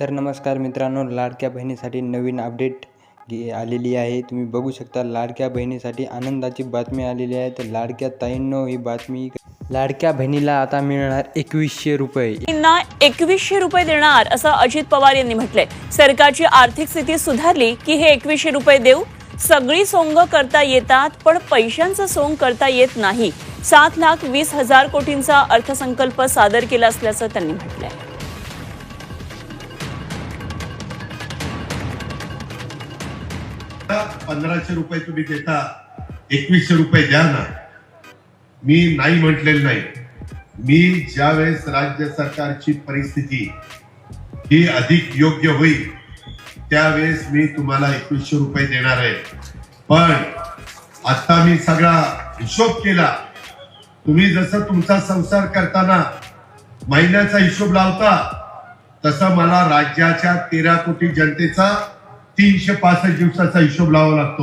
तर नमस्कार मित्रांनो लाडक्या बहिणीसाठी नवीन अपडेट आलेली आहे. तुम्ही बघू शकता लाडक्या बहिणीसाठी आनंदाची बातमी आलेली आहे. तर लाडक्या ताईंनो ही बातमी लाडक्या बहिणीला आता मिळणार एकवीसशे रुपये. एकवीसशे रुपये देणार असं अजित पवार यांनी म्हटलंय. सरकारची आर्थिक स्थिती सुधारली की हे एकवीसशे रुपये देऊ? सगळी सोंग करता येतात पण पैशांचं सोंग करता येत नाही. सात लाख वीस हजार कोटींचा अर्थसंकल्प सादर केला असल्याचं त्यांनी म्हटलंय. पंधराशे रुपये तुम्ही देता एकवीसशे रुपये द्या ना. मी नाही म्हटलेलं नाही. मी ज्यावेळेस राज्य सरकारची परिस्थिती ही अधिक योग्य होईल त्यावेळेस मी तुम्हाला एकवीसशे रुपये देणार आहे. पण आता मी सगळा हिशोब केला. तुम्ही जसं तुमचा संसार करताना महिन्याचा हिशोब लावता तसं मला राज्याच्या तेरा कोटी जनतेचा तीनशे पासष्ट दिवसाचा हिशोब लावावा लागतो.